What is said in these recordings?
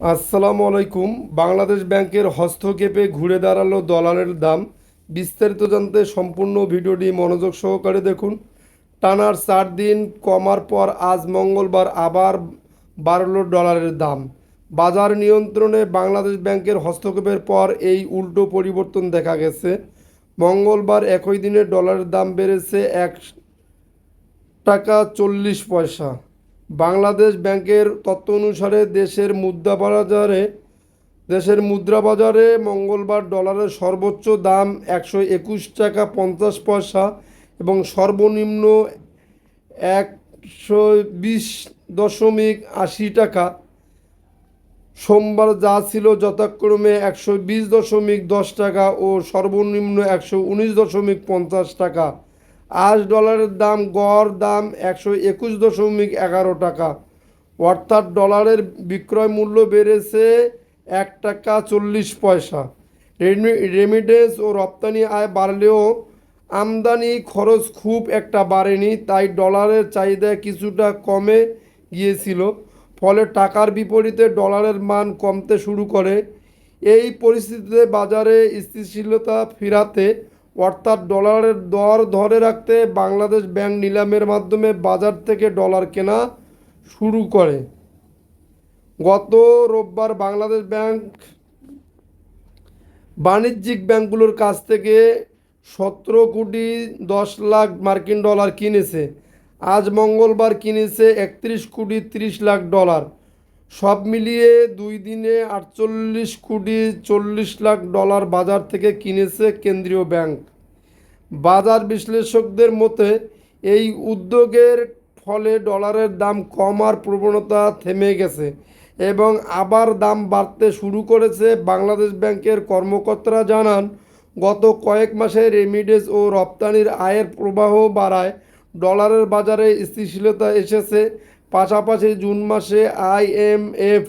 আসসালামু আলাইকুম। বাংলাদেশ ব্যাংকের হস্তক্ষেপে ঘুরে দাঁড়াল ডলারের দাম। বিস্তারিত জানতে সম্পূর্ণ ভিডিওটি মনোযোগ সহকারে দেখুন। টানার চার দিন কমার পর আজ মঙ্গলবার আবার বাড়লো ডলারের দাম। বাজার নিয়ন্ত্রণে বাংলাদেশ ব্যাংকের হস্তক্ষেপের পর এই উল্টো পরিবর্তন দেখা গেছে। মঙ্গলবার একই দিনে ডলারের দাম বেড়েছে এক টাকা চল্লিশ পয়সা। বাংলাদেশ ব্যাংকের তথ্য অনুসারে দেশের মুদ্রা বাজারে, দেশের মুদ্রা বাজারে মঙ্গলবার ডলারের সর্বোচ্চ দাম একশো একুশ টাকা পঞ্চাশ পয়সা এবং সর্বনিম্ন একশো বিশ দশমিক আশি টাকা। সোমবার যা ছিল যথাক্রমে একশো বিশ দশমিক দশ টাকা ও সর্বনিম্ন একশো উনিশ দশমিক পঞ্চাশ টাকা। আজ ডলারের দাম, গড় দাম একশো একুশ দশমিক এগারো টাকা। অর্থাৎ ডলারের বিক্রয় মূল্য বেড়েছে এক টাকা চল্লিশ পয়সা। রেমি- রেমিটেন্স ও রপ্তানি আয় বাড়লেও আমদানি খরচ খুব একটা বাড়েনি, তাই ডলারের চাহিদা কিছুটা কমে গিয়েছিল, ফলে টাকার বিপরীতে ডলারের মান কমতে শুরু করে। এই পরিস্থিতিতে বাজারে স্থিতিশীলতা ফেরাতে অর্থাৎ ডলারের দর ধরে রাখতে বাংলাদেশ ব্যাংক নিলামের মাধ্যমে বাজার থেকে ডলার কেনা শুরু করে। গত রোববার বাংলাদেশ ব্যাংক বাণিজ্যিক ব্যাংকগুলোর কাছ থেকে সতেরো কোটি দশ লাখ মার্কিন ডলার কিনেছে। আজ মঙ্গলবার কিনেছে একত্রিশ কোটি তিরিশ লাখ ডলার। সব মিলিয়ে দুই দিনে আটচল্লিশ কোটি চল্লিশ লাখ ডলার বাজার থেকে কিনেছে কেন্দ্রীয় ব্যাংক। বাজার বিশ্লেষকদের মতে, এই উদ্যোগের ফলে ডলারের দাম কমার প্রবণতা থেমে গেছে এবং আবার দাম বাড়তে শুরু করেছে বাংলাদেশ ব্যাংকের কর্মকর্তারা জানান, গত কয়েক মাসে রেমিডেন্স ও রপ্তানির আয়ের প্রবাহ বাড়ায় ডলারের বাজারে স্থিতিশীলতা এসেছে পাশাপাশি জুন মাসে আইএমএফ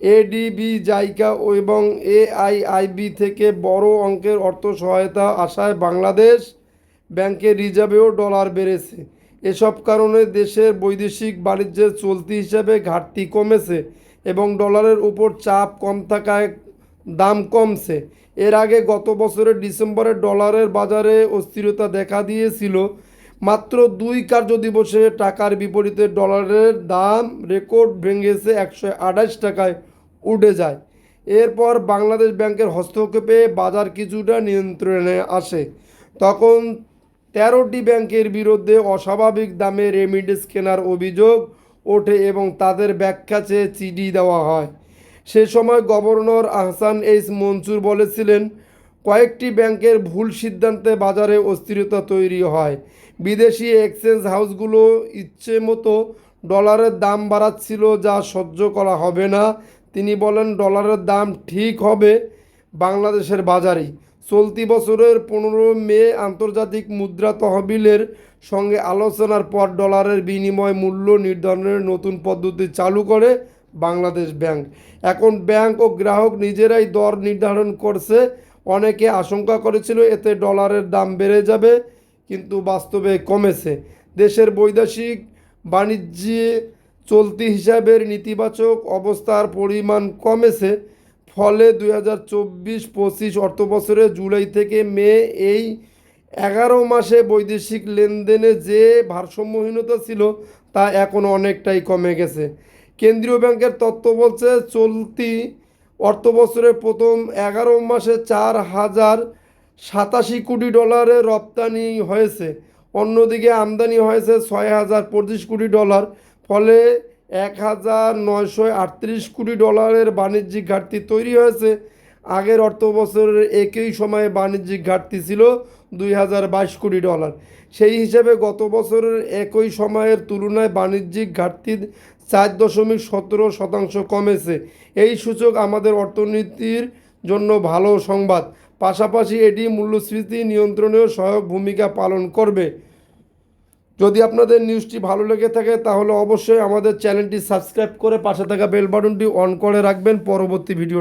এডিবি জাইকা এবং এআইআইবি থেকে বড় অঙ্কের অর্থ সহায়তা আসায় বাংলাদেশ ব্যাংকের রিজার্ভেও ডলার বেড়েছে। এসব কারণে দেশের বৈদেশিক বাণিজ্যের চলতি হিসাবে ঘাটতি কমেছে এবং ডলারের উপর চাপ কম থাকায় দাম কমছে। এর আগে গত বছরের ডিসেম্বরে ডলারের বাজারে অস্থিরতা দেখা দিয়েছিল। মাত্র দুই কার্যদিবসে টাকার বিপরীতে ডলারের দাম রেকর্ড ভেঙেছে একশো আঠাশ টাকায়, উঠে যায়। এরপর বাংলাদেশ ব্যাংকের হস্তক্ষেপে বাজার কিছুটা নিয়ন্ত্রণে আসে। তখন তেরোটি ব্যাংকের বিরুদ্ধে অস্বাভাবিক দামে রেমিডেন্স কেনার অভিযোগ ওঠে এবং তাদের ব্যাখ্যা চেয়ে চিঠি দেওয়া হয়। সে সময় গভর্নর আহসান এইচ মনসুর বলেছিলেন কয়েকটি ব্যাংকের ভুল সিদ্ধান্তে বাজারে অস্থিরতা তৈরি হয়। বিদেশি এক্সচেঞ্জ হাউসগুলো ইচ্ছে মতো ডলারের দাম বাড়াচ্ছিল, যা সহ্য করা হবে না। তিনি বলেন, ডলারের দাম ঠিক হবে বাংলাদেশের বাজারেই চলতি বছরের পনেরো মে আন্তর্জাতিক মুদ্রা তহবিলের সঙ্গে আলোচনার পর ডলারের বিনিময় মূল্য নির্ধারণের নতুন পদ্ধতি চালু করে বাংলাদেশ ব্যাংক। এখন ব্যাংক ও গ্রাহক নিজেরাই দর নির্ধারণ করছে। অনেকে আশঙ্কা করেছিল এতে ডলারের দাম বেড়ে যাবে, কিন্তু বাস্তবে কমেছে। দেশের বৈদেশিক বাণিজ্যে চলতি হিসাবের নেতিবাচক অবস্থার পরিমাণ কমেছে, ফলে দুই হাজার চব্বিশ পঁচিশ অর্থবছরে জুলাই থেকে মে এই এগারো মাসে বৈদেশিক লেনদেনে যে ভারসাম্যহীনতা ছিল তা এখন অনেকটাই কমে গেছে। কেন্দ্রীয় ব্যাংকের তথ্য বলছে, চলতি অর্থবছরের প্রথম এগারো মাসে চার হাজার সাতাশি কোটি ডলারের রপ্তানি হয়েছে। অন্যদিকে আমদানি হয়েছে ছয় হাজার পঁচিশ কোটি ডলার, ফলে এক হাজার নয়শো আটত্রিশ কোটি ডলারের বাণিজ্যিক ঘাটতি তৈরি হয়েছে। আগের অর্থ বছরের একই সময়ে বাণিজ্যিক ঘাটতি ছিল দুই হাজার বাইশ কোটি ডলার। সেই হিসেবে গত বছরের একই সময়ের তুলনায় বাণিজ্যিক ঘাটতি চার দশমিক সতেরো শতাংশ কমেছে। এই সূচক আমাদের অর্থনীতির জন্য ভালো সংবাদ। পাশাপাশি এটি মূল্যস্ফীতি নিয়ন্ত্রণেও সহায়ক ভূমিকা পালন করবে। যদি আপনাদের নিউজটি ভালো লেগে থাকে, তাহলে অবশ্যই আমাদের চ্যানেলটি সাবস্ক্রাইব করে পাশে থাকা বেল বাটনটি অন করে রাখবেন। পরবর্তী ভিডিও